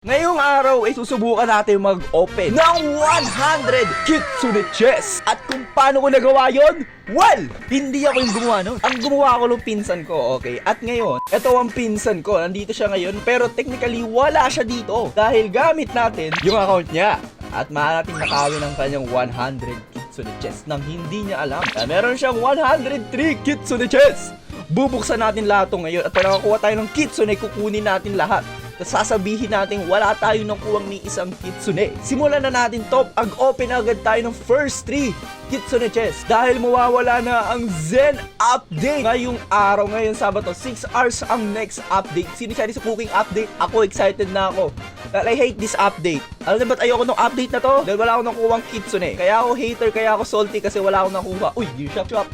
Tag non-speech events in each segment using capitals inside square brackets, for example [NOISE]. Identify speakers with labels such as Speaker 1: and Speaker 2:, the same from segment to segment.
Speaker 1: Ngayong araw ay susubukan natin mag-open ng 100 Kitsune Chess. At kung paano ko nagawa yon? Well, hindi ako yung gumawa nun. Ang gumawa ko ng pinsan ko, okay? At ngayon, ito ang pinsan ko. Nandito siya ngayon, pero technically wala siya dito. Dahil gamit natin yung account niya. At maaari natin nakawin ang kanyang 100 Kitsune Chess nang hindi niya alam. Na meron siyang 103 Kitsune Chess. Bubuksan natin lahat to ngayon at pag nakakuha tayo ng kitsune, kukunin natin lahat. Sasabihin natin wala tayo ng kuwang ni isang kitsune. Simulan na natin top, ag-open agad tayo ng first 3 kitsune chest. Dahil mawawala na ang Zen update ngayong araw, ngayon Sabado, 6 hours ang next update. Sino siya sa cooking update? Ako excited na ako. Dahil I hate this update. Alam niyo ba't ayoko ng update na to? Dahil wala akong nakuwang kitsune. Kaya ako hater, kaya ako salty kasi wala akong nakuha. Uy, you shop shop.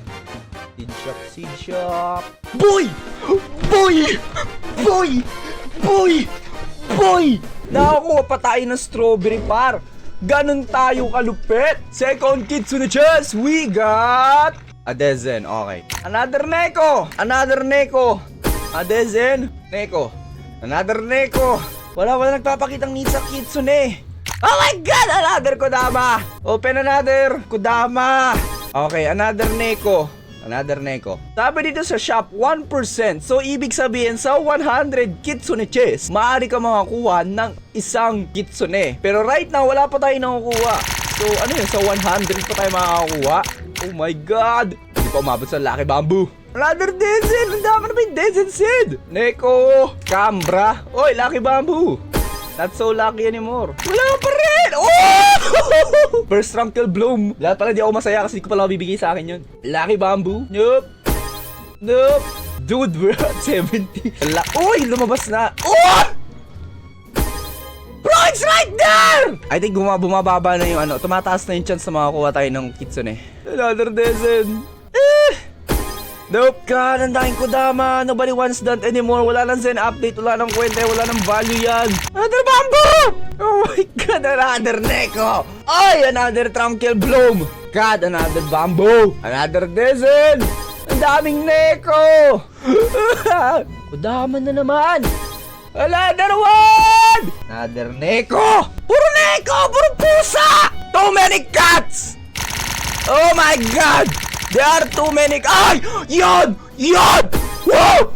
Speaker 1: Seed shop, seed shop. Boy! [GASPS] [GASPS] Boy! Boy! Boy! Boy! Nakakuha pa ng strawberry par. Ganon tayo kalupit. Second Kitsune Chess, we got... A dozen, okay. Another Neko! Another Neko! A dozen, Neko. Another Neko. Wala, wala nagpapakitang need sa Kitsune. Oh my God! Another Kodama! Open another Kodama! Okay, another Neko. Another Neko. Sabi dito sa shop, 1%. So, ibig sabihin, sa 100 Kitsune Chess, maaari ka makakuha ng isang Kitsune. Pero right now, wala pa tayo nakukuha. So, ano yun? Sa 100 pa tayo makakakuha? Oh my God! Hindi pa umabot sa Lucky Bamboo. Another Dezen! Ang dami na ba yung Dezen Seed? Neko! Cambra! Oy, Lucky Bamboo! Not so lucky anymore. Wala pa rin! Oh! [LAUGHS] First rank till bloom. Lahat pala di ako masaya kasi di ko pala bibigay sa akin yun. Lucky bamboo. Nope. Nope. Dude, we're at [LAUGHS] 70. La Uy, lumabas na. Oh! Bro, it's right there! I think buma bumababa na yung ano, tumataas na yung chance na makakuha tayo ng kitsune. Another dozen. Nope, God, ang daming Kodama. Nobody wants that anymore. Wala nang Zen update, wala nang kwenta, wala nang value yan. Another bamboo! Oh my God, another Neko! Ay, another Tranquil Bloom! God, another bamboo! Another Dizen! Ang daming Neko! [LAUGHS] Kodama na naman! Another one! Another Neko! Puro Neko! Puro pusa! Too many cats! Oh my God! There are too many... Ay! Yon! Yon! Woo!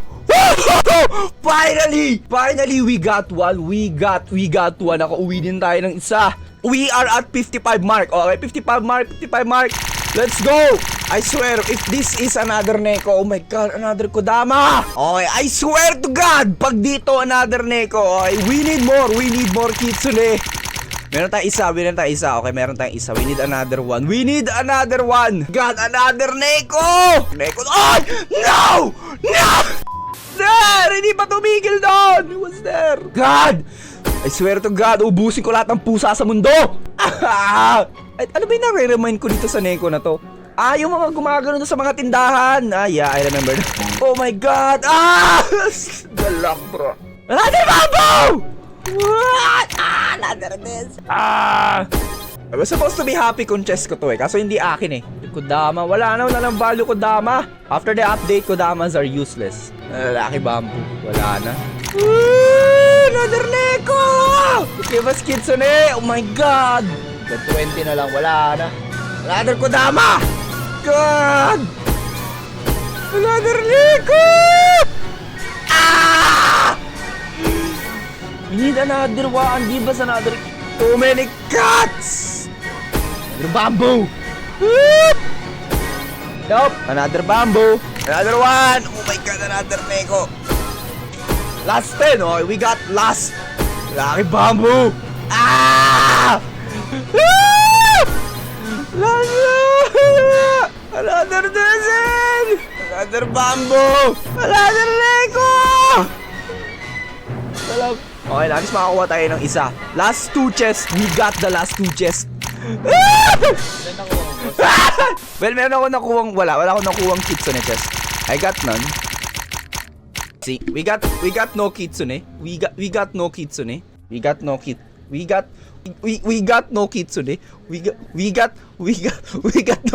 Speaker 1: Finally! Finally, we got one. We got, we got one. Nakauwi din tayo ng isa. We are at 55 mark. Okay, 55 mark, 55 mark. Let's go! I swear, if this is another Neko, oh my God, another Kodama! Okay, I swear to God, pag dito another Neko, okay, we need more, we need more Kitsune. Meron tayong isa, meron tayong isa. Okay, meron tayong isa. We need another one. We need another one. God, another Neko! Neko. Ay! No! No! Sir! Hindi pa tumigil doon! He was there. God! I swear to God, ubusin ko lahat ng pusa sa mundo! [LAUGHS] Ah! Ano ba yung nare-remind ko dito sa Neko na to? Ah, yung mga gumagano sa mga tindahan. Ah, yeah, I remember. [LAUGHS] Oh my God! Ah! [LAUGHS] Galak, bro. Another bamboo! What? Ah! I was supposed to be happy kung chess ko to eh. Kaso hindi akin eh. Kodama, wala na, wala nang value Kodama. After the update, Kodamas are useless. Lalaki bamboo, wala na. Woo! Another Neko! Give us Kitsune! Oh my God! The 20 na lang, wala na. Another Kodama! God! Another Neko! Need another one. Give us another. Too many cats! Another bamboo! Whoop! Nope. Another bamboo. Another one. Oh my god, another Neko. Last 10. Okay, we got last. Lucky bamboo. Ah! Ah! Another dozen! Another bamboo! Another Neko! Alam. Okay, at least makakuha tayo ng isa. Last two chests. We got the last two chests. [LAUGHS] well, meron ako nakuwang, wala, wala ako nakuwang kitsune chest. I got none. See, we got, we got no kitsune. We got, we got no kitsune. We got no kit. We got, we, we got no kitsune. We got, we got, we got, we got no